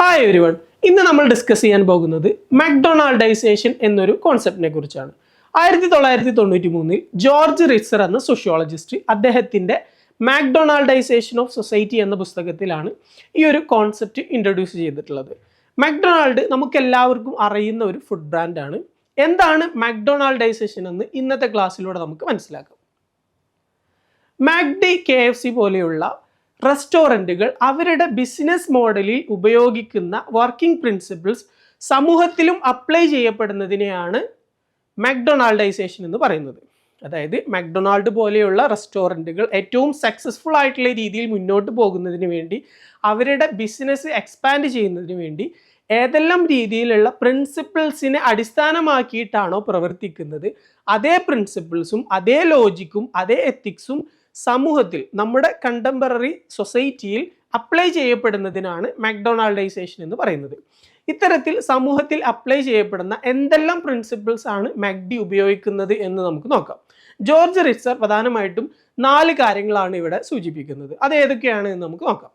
Hi everyone ഇന്ന് നമ്മൾ discuss ചെയ്യാൻ പോകുന്നത് മക്ഡൊണാൾഡൈസേഷൻ എന്നൊരു കോൺസെപ്റ്റിനെ കുറിച്ചാണ്. ആയിരത്തി തൊള്ളായിരത്തി തൊണ്ണൂറ്റി മൂന്നിൽ ജോർജ് റിസർ എന്ന സോഷ്യോളജിസ്റ്റ് അദ്ദേഹത്തിന്റെ മാക്ഡൊണാൾഡൈസേഷൻ ഓഫ് സൊസൈറ്റി എന്ന പുസ്തകത്തിലാണ് ഈ ഒരു കോൺസെപ്റ്റ് ഇൻട്രൊഡ്യൂസ് ചെയ്തിട്ടുള്ളത്. മക്ഡൊണാൾഡ് നമുക്ക് എല്ലാവർക്കും അറിയുന്ന ഒരു ഫുഡ് ബ്രാൻഡാണ് എന്താണ് മക്ഡൊണാൾഡൈസേഷൻ എന്ന് ഇന്നത്തെ ക്ലാസ്സിലൂടെ നമുക്ക് മനസ്സിലാക്കാം. മാക്ഡി കെ എഫ് സി പോലെയുള്ള റെസ്റ്റോറന്റുകൾ അവരുടെ ബിസിനസ് മോഡലിൽ ഉപയോഗിക്കുന്ന വർക്കിംഗ് പ്രിൻസിപ്പിൾസ് സമൂഹത്തിലും അപ്ലൈ ചെയ്യപ്പെടുന്നതിനെയാണ് മാക്ഡൊണാൾഡൈസേഷൻ എന്ന് പറയുന്നത്. അതായത് മാക്ഡൊണാൾഡ് പോലെയുള്ള റെസ്റ്റോറന്റുകൾ ഏറ്റവും സക്സസ്ഫുൾ ആയിട്ടുള്ള രീതിയിൽ മുന്നോട്ട് പോകുന്നതിന് വേണ്ടി അവരുടെ ബിസിനസ് എക്സ്പാൻഡ് ചെയ്യുന്നതിന് വേണ്ടി ഏതെല്ലാം രീതിയിലുള്ള പ്രിൻസിപ്പിൾസിനെ അടിസ്ഥാനമാക്കിയിട്ടാണോ പ്രവർത്തിക്കുന്നത്? അതേ പ്രിൻസിപ്പിൾസും അതേ ലോജിക്കും അതേ എത്തിക്സും സമൂഹത്തിൽ നമ്മുടെ കണ്ടംപററി സൊസൈറ്റിയിൽ അപ്ലൈ ചെയ്യപ്പെടുന്നതിനാണ് മാക്ഡൊണാൾഡൈസേഷൻ എന്ന് പറയുന്നത്. ഇത്തരത്തിൽ സമൂഹത്തിൽ അപ്ലൈ ചെയ്യപ്പെടുന്ന എന്തെല്ലാം പ്രിൻസിപ്പിൾസ് ആണ് മാക്ഡി ഉപയോഗിക്കുന്നത് എന്ന് നമുക്ക് നോക്കാം. ജോർജ് റിച്ചർ പ്രധാനമായിട്ടും നാല് കാര്യങ്ങളാണ് ഇവിടെ സൂചിപ്പിക്കുന്നത്. അത് ഏതൊക്കെയാണ് എന്ന് നമുക്ക് നോക്കാം.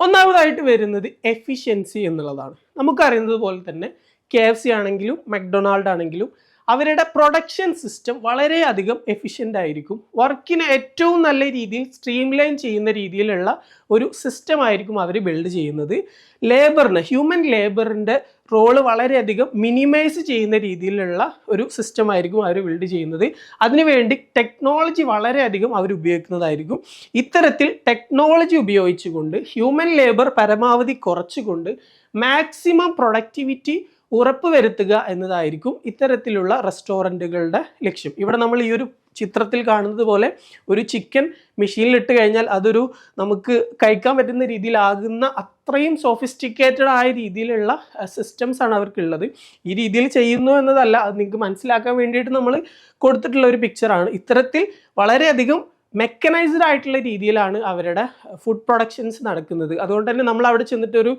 ഒന്നാമതായിട്ട് വരുന്നത് എഫിഷ്യൻസി എന്നുള്ളതാണ്. നമുക്കറിയുന്നത് പോലെ തന്നെ കെ എഫ് സി ആണെങ്കിലും മക്ഡൊണാൾഡ് ആണെങ്കിലും അവരുടെ പ്രൊഡക്ഷൻ സിസ്റ്റം വളരെയധികം എഫിഷ്യന്റ് ആയിരിക്കും. വർക്കിനെ ഏറ്റവും നല്ല രീതിയിൽ സ്ട്രീംലൈൻ ചെയ്യുന്ന രീതിയിലുള്ള ഒരു സിസ്റ്റം ആയിരിക്കും അവർ ബിൽഡ് ചെയ്യുന്നത്. ലേബറിന് ഹ്യൂമൻ ലേബറിന്റെ റോൾ വളരെയധികം മിനിമൈസ് ചെയ്യുന്ന രീതിയിലുള്ള ഒരു സിസ്റ്റം ആയിരിക്കും അവർ ബിൽഡ് ചെയ്യുന്നത്. അതിനുവേണ്ടി ടെക്നോളജി വളരെയധികം അവർ ഉപയോഗിക്കുന്നതായിരിക്കും. ഇത്തരത്തിൽ ടെക്നോളജി ഉപയോഗിച്ചുകൊണ്ട് ഹ്യൂമൻ ലേബർ പരമാവധി കുറച്ചുകൊണ്ട് മാക്സിമം പ്രൊഡക്ടിവിറ്റി ഉറപ്പുവരുത്തുക എന്നതായിരിക്കും ഇത്തരത്തിലുള്ള റെസ്റ്റോറന്റുകളുടെ ലക്ഷ്യം. ഇവിടെ നമ്മൾ ഈ ഒരു ചിത്രത്തിൽ കാണുന്നത് പോലെ ഒരു ചിക്കൻ മെഷീനിലിട്ട് കഴിഞ്ഞാൽ അതൊരു നമുക്ക് കഴിക്കാൻ പറ്റുന്ന രീതിയിലാകുന്ന അത്രയും സോഫിസ്റ്റിക്കേറ്റഡ് ആയ രീതിയിലുള്ള സിസ്റ്റംസ് ആണ് അവർക്കുള്ളത്. ഈ രീതിയിൽ ചെയ്യുന്നു എന്നതല്ല അത് നിങ്ങൾക്ക് മനസ്സിലാക്കാൻ വേണ്ടിയിട്ട് നമ്മൾ കൊടുത്തിട്ടുള്ള ഒരു പിക്ചറാണ് ഇത്തരത്തിൽ വളരെയധികം മെക്കനൈസ്ഡ് ആയിട്ടുള്ള രീതിയിലാണ് അവരുടെ ഫുഡ് പ്രൊഡക്ഷൻസ് നടക്കുന്നത്. അതുകൊണ്ട് തന്നെ നമ്മൾ അവിടെ ചെന്നിട്ട് ഒരു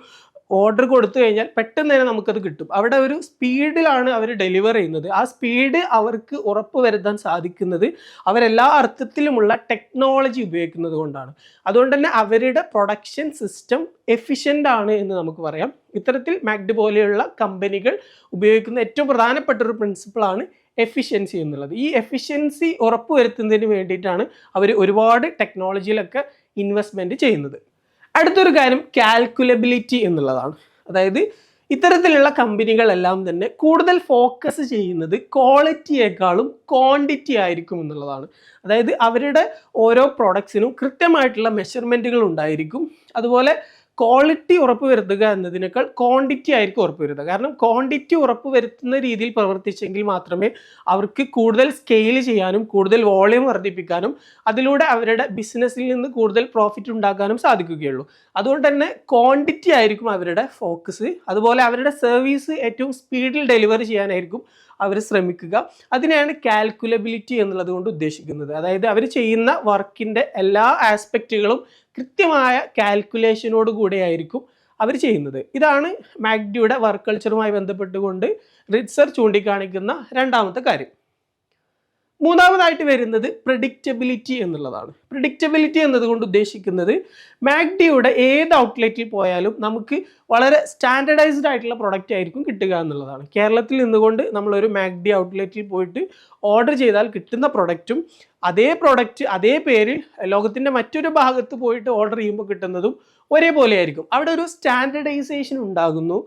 ഓർഡർ കൊടുത്തു കഴിഞ്ഞാൽ പെട്ടെന്ന് തന്നെ നമുക്കത് കിട്ടും. അവിടെ ഒരു സ്പീഡിലാണ് അവർ ഡെലിവർ ചെയ്യുന്നത്. ആ സ്പീഡ് അവർക്ക് ഉറപ്പ് വരുത്താൻ സാധിക്കുന്നത് അവരെല്ലാ അർത്ഥത്തിലുമുള്ള ടെക്നോളജി ഉപയോഗിക്കുന്നത് കൊണ്ടാണ്. അതുകൊണ്ട് തന്നെ അവരുടെ പ്രൊഡക്ഷൻ സിസ്റ്റം എഫിഷ്യന്റ് ആണ് എന്ന് നമുക്ക് പറയാം. ഇത്തരത്തിൽ മാക്ഡ് പോലെയുള്ള കമ്പനികൾ ഉപയോഗിക്കുന്ന ഏറ്റവും പ്രധാനപ്പെട്ട ഒരു പ്രിൻസിപ്പിളാണ് എഫിഷ്യൻസി എന്നുള്ളത്. ഈ എഫിഷ്യൻസി ഉറപ്പുവരുത്തുന്നതിന് വേണ്ടിയിട്ടാണ് അവർ ഒരുപാട് ടെക്നോളജിയിലൊക്കെ ഇൻവെസ്റ്റ്മെന്റ് ചെയ്യുന്നത്. അടുത്തൊരു കാര്യം കാൽക്കുലബിലിറ്റി എന്നുള്ളതാണ്. അതായത് ഇത്തരത്തിലുള്ള കമ്പനികളെല്ലാം തന്നെ കൂടുതൽ ഫോക്കസ് ചെയ്യുന്നത് ക്വാളിറ്റിയേക്കാളും ക്വാണ്ടിറ്റി ആയിരിക്കും എന്നുള്ളതാണ്. അതായത് അവരുടെ ഓരോ പ്രോഡക്ട്സിനും കൃത്യമായിട്ടുള്ള മെഷർമെന്റുകൾ ഉണ്ടായിരിക്കും. അതുപോലെ ക്വാളിറ്റി ഉറപ്പുവരുത്തുക എന്നതിനേക്കാൾ ക്വാണ്ടിറ്റി ആയിരിക്കും ഉറപ്പുവരുത്തുക. കാരണം ക്വാണ്ടിറ്റി ഉറപ്പുവരുത്തുന്ന രീതിയിൽ പ്രവർത്തിച്ചെങ്കിൽ മാത്രമേ അവർക്ക് കൂടുതൽ സ്കെയിൽ ചെയ്യാനും കൂടുതൽ വോളിയം വർദ്ധിപ്പിക്കാനും അതിലൂടെ അവരുടെ ബിസിനസ്സിൽ നിന്ന് കൂടുതൽ പ്രോഫിറ്റ് ഉണ്ടാക്കാനും സാധിക്കുകയുള്ളൂ. അതുകൊണ്ട് തന്നെ ക്വാണ്ടിറ്റി ആയിരിക്കും അവരുടെ ഫോക്കസ് അതുപോലെ അവരുടെ സർവീസ് ഏറ്റവും സ്പീഡിൽ ഡെലിവറി ചെയ്യാനായിരിക്കും അവർ ശ്രമിക്കുക. അതിനെയാണ് കാൽക്കുലബിലിറ്റി എന്നുള്ളത് കൊണ്ട് ഉദ്ദേശിക്കുന്നത്. അതായത് അവർ ചെയ്യുന്ന വർക്കിന്റെ എല്ലാ ആസ്പെക്റ്റുകളും കൃത്യമായ കാൽക്കുലേഷനോട് കൂടെയായിരിക്കും അവർ ചെയ്യുന്നത്. ഇതാണ് മാഗ്ഡിയുടെ വർക്ക് കൾച്ചറുമായി ബന്ധപ്പെട്ടുകൊണ്ട് റിറ്റ്സർ ചൂണ്ടിക്കാണിക്കുന്ന രണ്ടാമത്തെ കാര്യം. മൂന്നാമതായിട്ട് വരുന്നത് പ്രഡിക്റ്റബിലിറ്റി എന്നുള്ളതാണ്. പ്രഡിക്റ്റബിലിറ്റി എന്നതുകൊണ്ട് ഉദ്ദേശിക്കുന്നത് മാഗ്ഡിയുടെ ഏത് ഔട്ട്ലെറ്റിൽ പോയാലും നമുക്ക് വളരെ സ്റ്റാൻഡർഡൈസ്ഡ് ആയിട്ടുള്ള പ്രൊഡക്റ്റ് ആയിരിക്കും കിട്ടുക എന്നുള്ളതാണ്. കേരളത്തിൽ നിന്നുകൊണ്ട് നമ്മളൊരു മാഗ്ഡി ഔട്ട്ലെറ്റിൽ പോയിട്ട് ഓർഡർ ചെയ്താൽ കിട്ടുന്ന പ്രൊഡക്റ്റും അതേ പ്രൊഡക്റ്റ് അതേ പേരിൽ ലോകത്തിന്റെ മറ്റൊരു ഭാഗത്ത് പോയിട്ട് ഓർഡർ ചെയ്യുമ്പോൾ കിട്ടുന്നതും ഒരേപോലെ ആയിരിക്കും അവിടെ ഒരു സ്റ്റാൻഡർഡൈസേഷൻ ഉണ്ടാകുന്നു.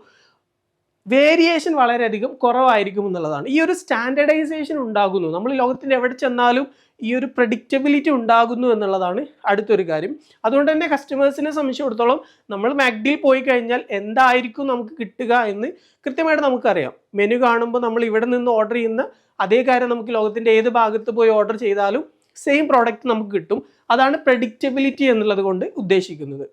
വേരിയേഷൻ വളരെയധികം കുറവായിരിക്കും എന്നുള്ളതാണ്. ഈ ഒരു സ്റ്റാൻഡർഡൈസേഷൻ ഉണ്ടാകുന്നു. നമ്മൾ ലോകത്തിന്റെ എവിടെ ചെന്നാലും ഈ ഒരു പ്രഡിക്റ്റബിലിറ്റി ഉണ്ടാകുന്നു എന്നുള്ളതാണ് അടുത്തൊരു കാര്യം. അതുകൊണ്ട് തന്നെ കസ്റ്റമേഴ്സിനെ സംബന്ധിച്ചിടത്തോളം നമ്മൾ മാഗ്ഡിൽ പോയി കഴിഞ്ഞാൽ എന്തായിരിക്കും നമുക്ക് കിട്ടുക എന്ന് കൃത്യമായിട്ട് നമുക്കറിയാം. മെനു കാണുമ്പോൾ നമ്മൾ ഇവിടെ നിന്ന് ഓർഡർ ചെയ്യുന്ന അതേ കാര്യം നമുക്ക് ലോകത്തിന്റെ ഏത് ഭാഗത്ത് പോയി ഓർഡർ ചെയ്താലും സെയിം പ്രോഡക്റ്റ് നമുക്ക് കിട്ടും. അതാണ് പ്രഡിക്റ്റബിലിറ്റി എന്നുള്ളത് കൊണ്ട് ഉദ്ദേശിക്കുന്നത്.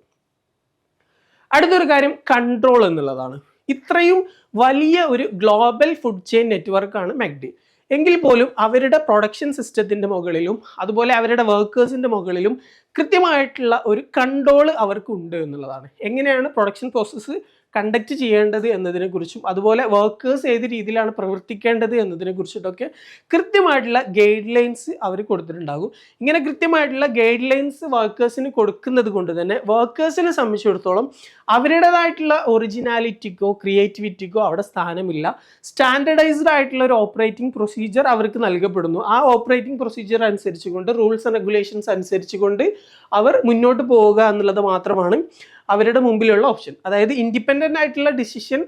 അടുത്തൊരു കാര്യം കൺട്രോൾ എന്നുള്ളതാണ്. ഇത്രയും വലിയ ഒരു ഗ്ലോബൽ ഫുഡ് ചെയിൻ നെറ്റ്വർക്കാണ് മെഗ്ഡി. എങ്കിൽ പോലും അവരുടെ പ്രൊഡക്ഷൻ സിസ്റ്റത്തിന്റെ മുകളിലും അതുപോലെ അവരുടെ വർക്കേഴ്സിന്റെ മുകളിലും കൃത്യമായിട്ടുള്ള ഒരു കൺട്രോൾ അവർക്കുണ്ട് എന്നുള്ളതാണ്. എങ്ങനെയാണ് പ്രൊഡക്ഷൻ പ്രോസസ്സ് കണ്ടക്ട് ചെയ്യേണ്ടത് എന്നതിനെക്കുറിച്ചും അതുപോലെ വർക്കേഴ്സ് ഏത് രീതിയിലാണ് പ്രവർത്തിക്കേണ്ടത് എന്നതിനെ കുറിച്ചിട്ടൊക്കെ കൃത്യമായിട്ടുള്ള ഗൈഡ് ലൈൻസ് അവർ കൊടുത്തിട്ടുണ്ടാകും. ഇങ്ങനെ കൃത്യമായിട്ടുള്ള ഗൈഡ് ലൈൻസ് വർക്കേഴ്സിന് കൊടുക്കുന്നത് കൊണ്ട് തന്നെ വർക്കേഴ്സിനെ സംബന്ധിച്ചിടത്തോളം അവരുടേതായിട്ടുള്ള ഒറിജിനാലിറ്റിക്കോ ക്രിയേറ്റിവിറ്റിക്കോ അവിടെ സ്ഥാനമില്ല. സ്റ്റാൻഡർഡൈസ്ഡ് ആയിട്ടുള്ള ഒരു ഓപ്പറേറ്റിംഗ് പ്രൊസീജിയർ അവർക്ക് നൽകപ്പെടുന്നു. ആ ഓപ്പറേറ്റിംഗ് പ്രൊസീജിയർ അനുസരിച്ചുകൊണ്ട് റൂൾസ് ആൻഡ് റെഗുലേഷൻസ് അനുസരിച്ചുകൊണ്ട് അവർ മുന്നോട്ട് പോവുക എന്നുള്ളത് മാത്രമാണ്. അവരുടെ മുമ്പിലുള്ള ഓപ്ഷൻ അതായത് ഇൻഡിപെൻഡന്റ് ആയിട്ടുള്ള ഡിസിഷൻ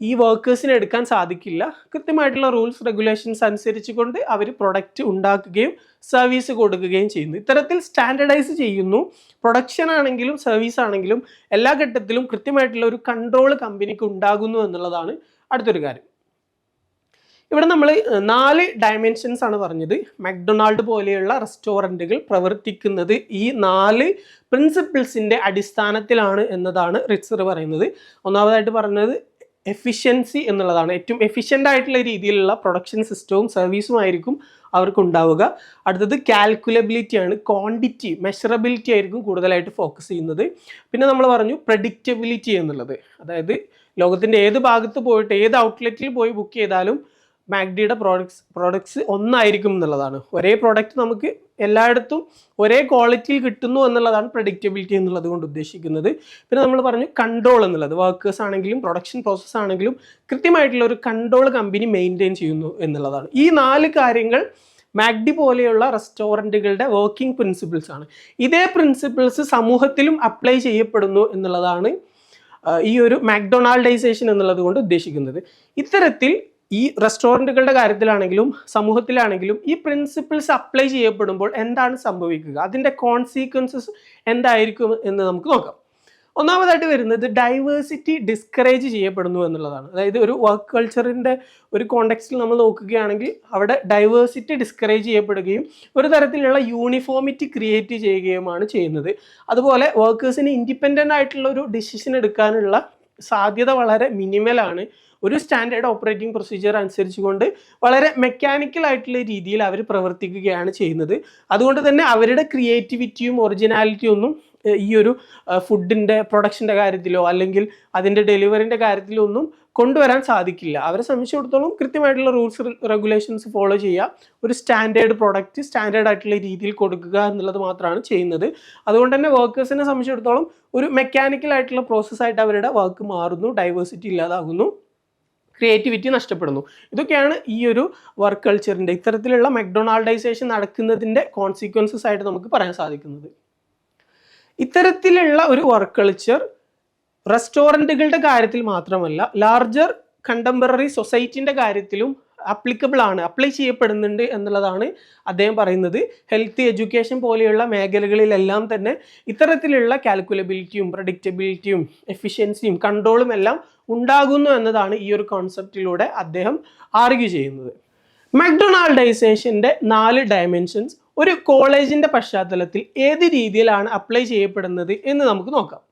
ഈ വർക്കേഴ്സിന് എടുക്കാൻ സാധിക്കില്ല. കൃത്യമായിട്ടുള്ള റൂൾസ് റെഗുലേഷൻസ് അനുസരിച്ചുകൊണ്ട് അവർ പ്രൊഡക്റ്റ് ഉണ്ടാക്കുകയും സർവീസ് കൊടുക്കുകയും ചെയ്യുന്നു. ഇത്തരത്തിൽ സ്റ്റാൻഡർഡൈസ് ചെയ്യുന്നു. പ്രൊഡക്ഷൻ ആണെങ്കിലും സർവീസ് ആണെങ്കിലും എല്ലാ ഘട്ടത്തിലും കൃത്യമായിട്ടുള്ള ഒരു കൺട്രോൾ കമ്പനിക്ക് ഉണ്ടാകുന്നു എന്നുള്ളതാണ് അടുത്തൊരു കാര്യം. ഇവിടെ നമ്മൾ നാല് ഡയമെൻഷൻസ് ആണ് പറഞ്ഞത്. മക്ഡൊണാൾഡ് പോലെയുള്ള റെസ്റ്റോറന്റുകൾ പ്രവർത്തിക്കുന്നത് ഈ നാല് പ്രിൻസിപ്പിൾസിന്റെ അടിസ്ഥാനത്തിലാണ് എന്നതാണ് റിറ്റ്സർ പറയുന്നത്. ഒന്നാമതായിട്ട് പറഞ്ഞത് എഫിഷ്യൻസി എന്നുള്ളതാണ്. ഏറ്റവും എഫിഷ്യന്റ് ആയിട്ടുള്ള രീതിയിലുള്ള പ്രൊഡക്ഷൻ സിസ്റ്റവും സർവീസും ആയിരിക്കും അവർക്ക് ഉണ്ടാവുക അടുത്തത് കാൽക്കുലബിലിറ്റി ആണ്. ക്വാണ്ടിറ്റി മെഷറബിലിറ്റി ആയിരിക്കും കൂടുതലായിട്ട് ഫോക്കസ് ചെയ്യുന്നത്. പിന്നെ നമ്മൾ പറഞ്ഞു പ്രഡിക്റ്റബിലിറ്റി എന്നുള്ളത്. അതായത് ലോകത്തിന്റെ ഏത് ഭാഗത്ത് പോയിട്ട് ഏത് ഔട്ട്ലെറ്റിൽ പോയി ബുക്ക് ചെയ്താലും മാഗ്ഡിയുടെ പ്രോഡക്ട്സ് പ്രോഡക്ട്സ് ഒന്നായിരിക്കും എന്നുള്ളതാണ്. ഒരേ പ്രോഡക്റ്റ് നമുക്ക് എല്ലായിടത്തും ഒരേ ക്വാളിറ്റിയിൽ കിട്ടുന്നു എന്നുള്ളതാണ് പ്രഡിക്റ്റബിലിറ്റി എന്നുള്ളത് കൊണ്ട് ഉദ്ദേശിക്കുന്നത്. പിന്നെ നമ്മൾ പറഞ്ഞു കൺട്രോൾ എന്നുള്ളത്. വർക്കേഴ്സ് ആണെങ്കിലും പ്രൊഡക്ഷൻ പ്രോസസ്സ് ആണെങ്കിലും കൃത്യമായിട്ടുള്ള ഒരു കൺട്രോൾ കമ്പനി മെയിന്റെയിൻ ചെയ്യുന്നു എന്നുള്ളതാണ്. ഈ നാല് കാര്യങ്ങൾ മാഗ്ഡി പോലെയുള്ള റെസ്റ്റോറന്റുകളുടെ വർക്കിംഗ് പ്രിൻസിപ്പിൾസ് ആണ്. ഇതേ പ്രിൻസിപ്പിൾസ് സമൂഹത്തിലും അപ്ലൈ ചെയ്യപ്പെടുന്നു എന്നുള്ളതാണ് ഈ ഒരു മാക്ഡൊണാൾഡൈസേഷൻ എന്നുള്ളത് കൊണ്ട് ഉദ്ദേശിക്കുന്നത്. ഇത്തരത്തിൽ ഈ റെസ്റ്റോറന്റുകളുടെ കാര്യത്തിലാണെങ്കിലും സമൂഹത്തിലാണെങ്കിലും ഈ പ്രിൻസിപ്പിൾസ് അപ്ലൈ ചെയ്യപ്പെടുമ്പോൾ എന്താണ് സംഭവിക്കുക? അതിന്റെ കോൺസിക്വൻസസ് എന്തായിരിക്കും എന്ന് നമുക്ക് നോക്കാം. ഒന്നാമതായിട്ട് വരുന്നത് ഡൈവേഴ്സിറ്റി ഡിസ്കറേജ് ചെയ്യപ്പെടുന്നു എന്നുള്ളതാണ്. അതായത് ഒരു വർക്ക് കൾച്ചറിന്റെ ഒരു കോണ്ടെക്സ്റ്റിൽ നമ്മൾ നോക്കുകയാണെങ്കിൽ അവിടെ ഡൈവേഴ്സിറ്റി ഡിസ്കറേജ് ചെയ്യപ്പെടുകയും ഒരു തരത്തിലുള്ള യൂണിഫോമിറ്റി ക്രിയേറ്റ് ചെയ്യുകയുമാണ് ചെയ്യുന്നത്. അതുപോലെ വർക്കേഴ്സിന് ഇൻഡിപെൻഡന്റ് ആയിട്ടുള്ള ഒരു ഡിസിഷൻ എടുക്കാനുള്ള സാധ്യത വളരെ മിനിമലാണ് ഒരു സ്റ്റാൻഡേർഡ് ഓപ്പറേറ്റിംഗ് പ്രൊസീജിയർ അനുസരിച്ചുകൊണ്ട് വളരെ മെക്കാനിക്കൽ ആയിട്ടുള്ള രീതിയിൽ അവർ പ്രവർത്തിക്കുകയാണ് ചെയ്യുന്നത്. അതുകൊണ്ട് തന്നെ അവരുടെ ക്രിയേറ്റിവിറ്റിയും ഒറിജിനാലിറ്റിയും ഒന്നും ഈ ഒരു ഫുഡിന്റെ പ്രൊഡക്ഷന്റെ കാര്യത്തിലോ അല്ലെങ്കിൽ അതിന്റെ ഡെലിവറിന്റെ കാര്യത്തിലോ ഒന്നും കൊണ്ടുവരാൻ സാധിക്കില്ല. അവരെ സംബന്ധിച്ചിടത്തോളം കൃത്യമായിട്ടുള്ള റൂൾസ് റെഗുലേഷൻസ് ഫോളോ ചെയ്യുക. ഒരു സ്റ്റാൻഡേർഡ് പ്രോഡക്റ്റ് സ്റ്റാൻഡേർഡ് ആയിട്ടുള്ള രീതിയിൽ കൊടുക്കുക എന്നുള്ളത് മാത്രമാണ് ചെയ്യുന്നത്. അതുകൊണ്ട് തന്നെ വർക്കേഴ്സിനെ സംബന്ധിച്ചിടത്തോളം ഒരു മെക്കാനിക്കൽ ആയിട്ടുള്ള പ്രോസസ്സായിട്ട് അവരുടെ വർക്ക് മാറുന്നു ഡൈവേഴ്സിറ്റി ഇല്ലാതാകുന്നു ക്രിയേറ്റിവിറ്റി നഷ്ടപ്പെടുന്നു. ഇതൊക്കെയാണ് ഈ ഒരു വർക്ക് കൾച്ചറിന്റെ ഇത്തരത്തിലുള്ള മെക്ഡൊണാൾഡൈസേഷൻ നടക്കുന്നതിന്റെ കോൺസിക്വൻസസ് ആയിട്ട് നമുക്ക് പറയാൻ സാധിക്കുന്നത്. ഇത്തരത്തിലുള്ള ഒരു വർക്ക് കൾച്ചർ റെസ്റ്റോറന്റുകളുടെ കാര്യത്തിൽ മാത്രമല്ല ലാർജർ കണ്ടംപററി സൊസൈറ്റിന്റെ കാര്യത്തിലും അപ്ലിക്കബിൾ ആണ് അപ്ലൈ ചെയ്യപ്പെടുന്നുണ്ട് എന്നുള്ളതാണ് അദ്ദേഹം പറയുന്നത്. ഹെൽത്ത് എഡ്യൂക്കേഷൻ പോലെയുള്ള മേഖലകളിലെല്ലാം തന്നെ ഇത്തരത്തിലുള്ള കാൽക്കുലബിലിറ്റിയും പ്രഡിക്റ്റബിലിറ്റിയും എഫിഷ്യൻസിയും കൺട്രോളും എല്ലാം ഉണ്ടാകുന്നു എന്നതാണ് ഈ ഒരു കോൺസെപ്റ്റിലൂടെ അദ്ദേഹം ആർഗ്യൂ ചെയ്യുന്നത്. മക്ഡൊണാൾഡൈസേഷന്റെ നാല് ഡയമെൻഷൻസ് ഒരു കോളേജിന്റെ പശ്ചാത്തലത്തിൽ ഏത് രീതിയിലാണ് അപ്ലൈ ചെയ്യപ്പെടുന്നത് എന്ന് നമുക്ക് നോക്കാം.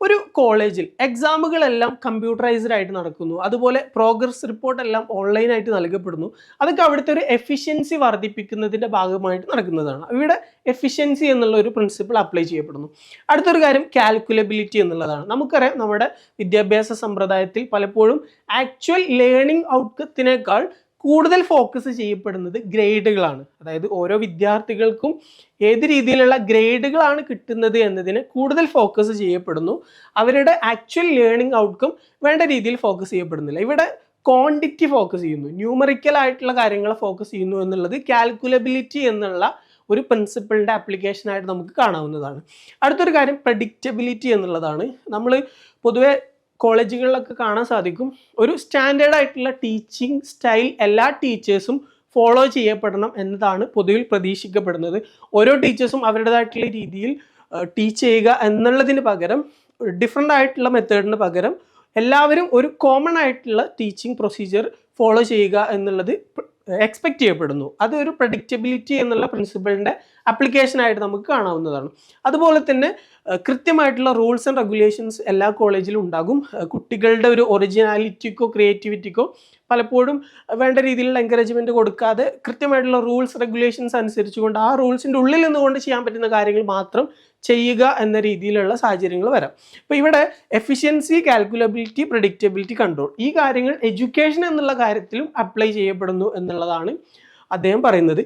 ഒരു കോളേജിൽ എക്സാമുകളെല്ലാം കമ്പ്യൂട്ടറൈസ്ഡ് ആയിട്ട് നടക്കുന്നു. അതുപോലെ പ്രോഗ്രസ് റിപ്പോർട്ട് എല്ലാം ഓൺലൈനായിട്ട് നൽകപ്പെടുന്നു. അതൊക്കെ അവിടുത്തെ ഒരു എഫിഷ്യൻസി വർദ്ധിപ്പിക്കുന്നതിന്റെ ഭാഗമായിട്ട് നടക്കുന്നതാണ്. ഇവിടെ എഫിഷ്യൻസി എന്നുള്ള ഒരു പ്രിൻസിപ്പിൾ അപ്ലൈ ചെയ്യപ്പെടുന്നു. അടുത്തൊരു കാര്യം കാൽക്കുലബിലിറ്റി എന്നുള്ളതാണ്. നമുക്കറിയാം നമ്മുടെ വിദ്യാഭ്യാസ സമ്പ്രദായത്തിൽ പലപ്പോഴും ആക്ച്വൽ ലേണിംഗ് ഔട്ട്കത്തിനേക്കാൾ കൂടുതൽ ഫോക്കസ് ചെയ്യപ്പെടുന്നത് ഗ്രേഡുകളാണ്. അതായത് ഓരോ വിദ്യാർത്ഥികൾക്കും ഏത് രീതിയിലുള്ള ഗ്രേഡുകളാണ് കിട്ടുന്നത് എന്നതിന് കൂടുതൽ ഫോക്കസ് ചെയ്യപ്പെടുന്നു. അവരുടെ ആക്ച്വൽ ലേണിംഗ് ഔട്ട്കം വേണ്ട രീതിയിൽ ഫോക്കസ് ചെയ്യപ്പെടുന്നില്ല. ഇവിടെ ക്വാണ്ടിറ്റി ഫോക്കസ് ചെയ്യുന്നു. ന്യൂമറിക്കൽ ആയിട്ടുള്ള കാര്യങ്ങൾ ഫോക്കസ് ചെയ്യുന്നു എന്നുള്ളത് കാൽക്കുലബിലിറ്റി എന്നുള്ള ഒരു പ്രിൻസിപ്പിളിന്റെ ആപ്ലിക്കേഷനായിട്ട് നമുക്ക് കാണാവുന്നതാണ്. അടുത്തൊരു കാര്യം പ്രഡിക്റ്റബിലിറ്റി എന്നുള്ളതാണ്. നമ്മൾ പൊതുവെ കോളേജുകളിലൊക്കെ കാണാൻ സാധിക്കും. ഒരു സ്റ്റാൻഡേർഡ് ആയിട്ടുള്ള ടീച്ചിങ് സ്റ്റൈൽ എല്ലാ ടീച്ചേഴ്സും ഫോളോ ചെയ്യപ്പെടണം എന്നതാണ് പൊതുവിൽ പ്രതീക്ഷിക്കപ്പെടുന്നത്. ഓരോ ടീച്ചേഴ്സും അവരുടേതായിട്ടുള്ള രീതിയിൽ ടീച്ച് ചെയ്യുക എന്നുള്ളതിന് പകരം ഡിഫറെന്റ് ആയിട്ടുള്ള മെത്തേഡിന് പകരം എല്ലാവരും ഒരു കോമൺ ആയിട്ടുള്ള ടീച്ചിങ് പ്രൊസീജിയർ ഫോളോ ചെയ്യുക എന്നുള്ളത് എക്സ്പെക്റ്റ് ചെയ്യപ്പെടുന്നു. അതൊരു പ്രഡിക്റ്റബിലിറ്റി എന്നുള്ള പ്രിൻസിപ്പിളിന്റെ ആപ്ലിക്കേഷനായിട്ട് നമുക്ക് കാണാവുന്നതാണ്. അതുപോലെ തന്നെ കൃത്യമായിട്ടുള്ള റൂൾസ് ആൻഡ് റെഗുലേഷൻസ് എല്ലാ കോളേജിലും ഉണ്ടാകും. കുട്ടികളുടെ ഒരു ഒറിജിനാലിറ്റിക്കോ ക്രിയേറ്റിവിറ്റിക്കോ പലപ്പോഴും വേണ്ട രീതിയിലുള്ള എൻകറേജ്മെന്റ് കൊടുക്കാതെ കൃത്യമായിട്ടുള്ള റൂൾസ് റെഗുലേഷൻസ് അനുസരിച്ചുകൊണ്ട് ആ റൂൾസിന്റെ ഉള്ളിൽ നിന്നുകൊണ്ട് ചെയ്യാൻ പറ്റുന്ന കാര്യങ്ങൾ മാത്രം ചെയ്യുക എന്ന രീതിയിലുള്ള സാഹചര്യങ്ങൾ വരാം. അപ്പോൾ ഇവിടെ എഫിഷ്യൻസി കാൽക്കുലബിലിറ്റി പ്രഡിക്റ്റബിലിറ്റി കൺട്രോൾ ഈ കാര്യങ്ങൾ എഡ്യൂക്കേഷൻ എന്നുള്ള കാര്യത്തിലും അപ്ലൈ ചെയ്യപ്പെടുന്നു എന്നുള്ളതാണ് അദ്ദേഹം പറയുന്നത്.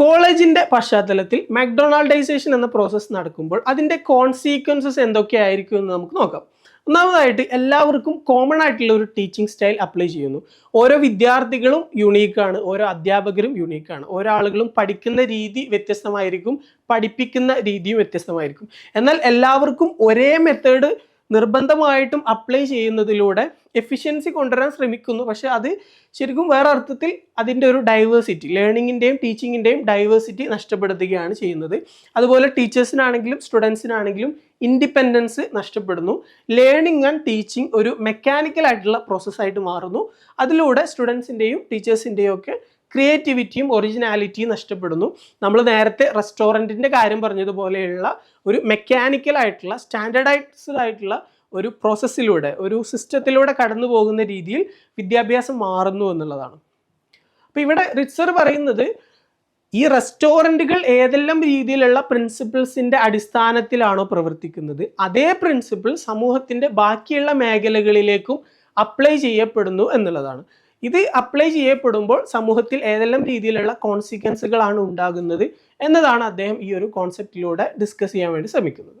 കോളേജിന്റെ പശ്ചാത്തലത്തിൽ മക്ഡൊണാൾഡൈസേഷൻ എന്ന പ്രോസസ്സ് നടക്കുമ്പോൾ അതിന്റെ കോൺസീക്വൻസസ് എന്തൊക്കെയായിരിക്കും എന്ന് നമുക്ക് നോക്കാം. ഒന്നാമതായിട്ട് എല്ലാവർക്കും കോമൺ ആയിട്ടുള്ള ഒരു ടീച്ചിങ് സ്റ്റൈൽ അപ്ലൈ ചെയ്യുന്നു. ഓരോ വിദ്യാർത്ഥികളും യുണീക്കാണ് ഓരോ അധ്യാപകരും യുണീക്കാണ് ഓരോ ആളുകളും പഠിക്കുന്ന രീതി വ്യത്യസ്തമായിരിക്കും പഠിപ്പിക്കുന്ന രീതിയും വ്യത്യസ്തമായിരിക്കും. എന്നാൽ എല്ലാവർക്കും ഒരേ മെത്തേഡ് നിർബന്ധമായിട്ടും അപ്ലൈ ചെയ്യുന്നതിലൂടെ എഫിഷ്യൻസി കൊണ്ടുവരാൻ ശ്രമിക്കുന്നു. പക്ഷേ അത് ശരിക്കും വേറെ അർത്ഥത്തിൽ അതിന്റെ ഒരു ഡൈവേഴ്സിറ്റി ലേണിങ്ങിന്റെയും ടീച്ചിങ്ങിന്റെയും ഡൈവേഴ്സിറ്റി നഷ്ടപ്പെടുത്തുകയാണ് ചെയ്യുന്നത്. അതുപോലെ ടീച്ചേഴ്സിനാണെങ്കിലും സ്റ്റുഡൻസിനാണെങ്കിലും ഇൻഡിപെൻഡൻസ് നഷ്ടപ്പെടുന്നു. ലേണിംഗ് ആൻഡ് ടീച്ചിങ് ഒരു മെക്കാനിക്കൽ ആയിട്ടുള്ള പ്രോസസ്സായിട്ട് മാറുന്നു. അതിലൂടെ സ്റ്റുഡൻസിന്റെയും ടീച്ചേഴ്സിന്റെയും ഒക്കെ ക്രിയേറ്റിവിറ്റിയും ഒറിജിനാലിറ്റിയും നഷ്ടപ്പെടുന്നു. നമ്മൾ നേരത്തെ റെസ്റ്റോറന്റിന്റെ കാര്യം പറഞ്ഞതുപോലെയുള്ള ഒരു മെക്കാനിക്കൽ ആയിട്ടുള്ള സ്റ്റാൻഡർഡൈസ്ഡ് ആയിട്ടുള്ള ഒരു പ്രോസസ്സിലൂടെ ഒരു സിസ്റ്റത്തിലൂടെ കടന്നു പോകുന്ന രീതിയിൽ വിദ്യാഭ്യാസം മാറുന്നു എന്നുള്ളതാണ്. അപ്പോൾ ഇവിടെ റിച്ചർ പറയുന്നത് ഈ റെസ്റ്റോറന്റുകൾ ഏതെല്ലാം രീതിയിലുള്ള പ്രിൻസിപ്പിൾസിന്റെ അടിസ്ഥാനത്തിലാണോ പ്രവർത്തിക്കുന്നത് അതേ പ്രിൻസിപ്പിൾ സമൂഹത്തിന്റെ ബാക്കിയുള്ള മേഖലകളിലേക്കും അപ്ലൈ ചെയ്യപ്പെടുന്നു എന്നുള്ളതാണ്. ഇത് അപ്ലൈ ചെയ്യപ്പെടുമ്പോൾ സമൂഹത്തിൽ ഏതെല്ലാം രീതിയിലുള്ള കോൺസിക്വൻസുകളാണ് ഉണ്ടാകുന്നത് എന്നതാണ് അദ്ദേഹം ഈ ഒരു കോൺസെപ്റ്റിലൂടെ ഡിസ്കസ് ചെയ്യാൻ വേണ്ടി ശ്രമിക്കുന്നത്.